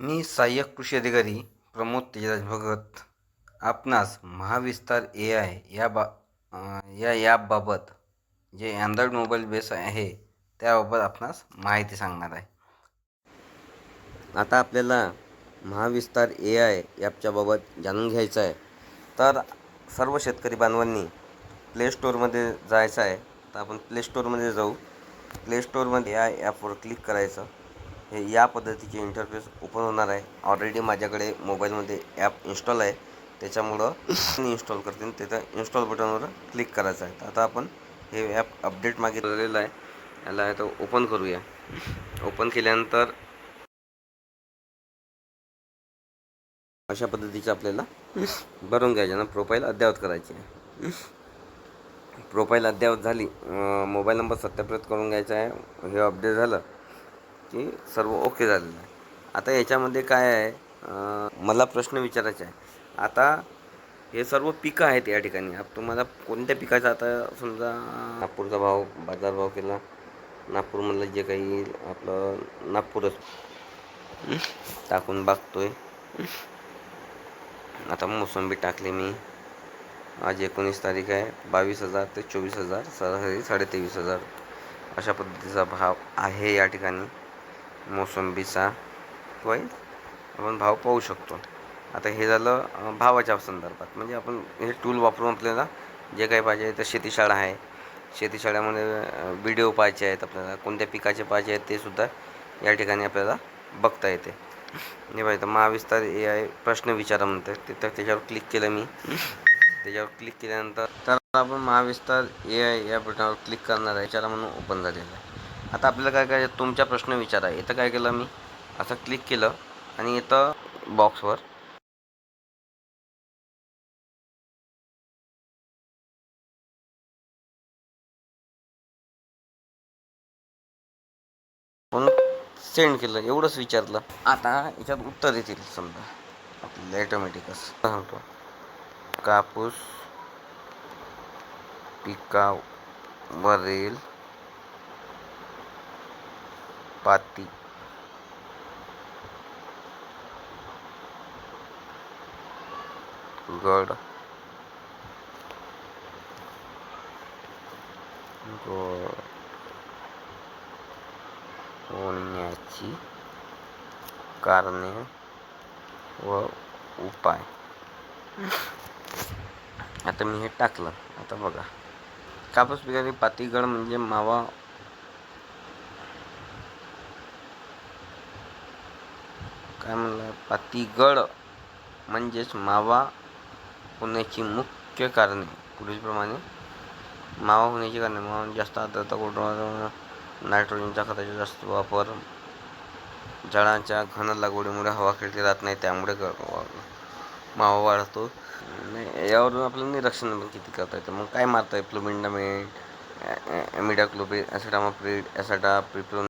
मी सहाय्यक कृषी अधिकारी प्रमोद तेजराज भगत आपणास महाविस्तार ए आय या बा या ॲपबाबत जे अँड्रॉईड मोबाईल बेस आहे त्याबाबत आपणास माहिती सांगणार आहे. आता आपल्याला महाविस्तार ए आय ॲपच्याबाबत जाणून घ्यायचं आहे. तर सर्व शेतकरी बांधवांनी प्ले स्टोअरमध्ये जायचं आहे. तर आपण प्ले स्टोअरमध्ये जाऊ. प्ले स्टोअरमध्ये या ॲपवर क्लिक करायचं. हे या पद्धतीचे इंटरफेस ओपन होणार आहे. ऑलरेडी माझ्याकडे मोबाईलमध्ये ॲप इन्स्टॉल आहे. त्याच्यामुळं मी इन्स्टॉल करते आणि तिथं इन्स्टॉल बटनवर क्लिक करायचं आहे. आता आपण हे ॲप अपडेट मागितलेलं आहे. याला आता ओपन करूया. ओपन केल्यानंतर अशा पद्धतीचे आपल्याला भरून घ्यायचे ना प्रोफाईल अद्ययावत करायची आहे. प्रोफाईल अद्ययावत झाली मोबाईल नंबर सत्यापित करून घ्यायचा आहे. हे अपडेट झालं. की सर्व ओके झालेलं आहे. आता याच्यामध्ये काय आहे? मला प्रश्न विचारायचा आहे. आता हे सर्व पिकं आहेत या ठिकाणी. आप तुम्हाला कोणत्या पिकाचा आता समजा नागपूरचा भाव बाजारभाव केला. नागपूरमधलं जे काही आपलं नागपूरच. टाकून बघतोय आता मोसंबी टाकली मी. आज एकोणीस तारीख आहे. बावीस हजार ते चोवीस हजार सरासरी साडेतेवीस हजार अशा पद्धतीचा भाव आहे या ठिकाणी. मोसंबीचा किंवा आपण भाव पाहू शकतो. आता हे झालं भावाच्या संदर्भात. म्हणजे आपण हे टूल वापरून आपल्याला जे काही पाहिजे तर शेतीशाळा आहे. शेतीशाळ्यामध्ये व्हिडिओ पाहायचे आहेत आपल्याला. कोणत्या पिकाचे पाहिजे आहेत ते सुद्धा या ठिकाणी आपल्याला बघता येते. हे पाहिजे महाविस्तार ए आय प्रश्न विचारा म्हणतात तिथं त्याच्यावर क्लिक केलं मी. त्याच्यावर क्लिक केल्यानंतर तर आपण महाविस्तार ए आय या बटनावर क्लिक करणार आहे. विचारा म्हणून ओपन झालेलं आहे. आता आपल्याला काय करायचं तुमच्या प्रश्न विचारा. इथं काय केलं मी? असं क्लिक केलं आणि इथं बॉक्सवर पण सेंड केलं? एवढंच विचारलं. आता याच्यात उत्तर येतील समजा. आपल्याला ॲटोमॅटिकच सांगतो. कापूस पिकावरील पाती. गड. होण्याची कारणे व उपाय. आता मी हे टाकलं. आता बघा. कापूस पिकाची पातीगळ म्हणजे मावा काय म्हणलं पातीगळ म्हणजेच मावा होण्याची मुख्य कारणे. पुढीलप्रमाणे मावा होण्याची कारणे. मावा म्हणजे जास्त आर्द्रता कोरडवाहू नायट्रोजनच्या खताचा जास्त वापर झाडांच्या घन लागवडीमुळे हवा खेळली जात नाही त्यामुळे ग- मावा वाढतो. आणि यावरून आपलं निरीक्षण पण किती करता येतं? मग काय मारता येईल? प्लुमिंडामेट ॲमिडाक्लोपिड ॲसिडामाप्रिड ॲसाडा प्रिप्रोन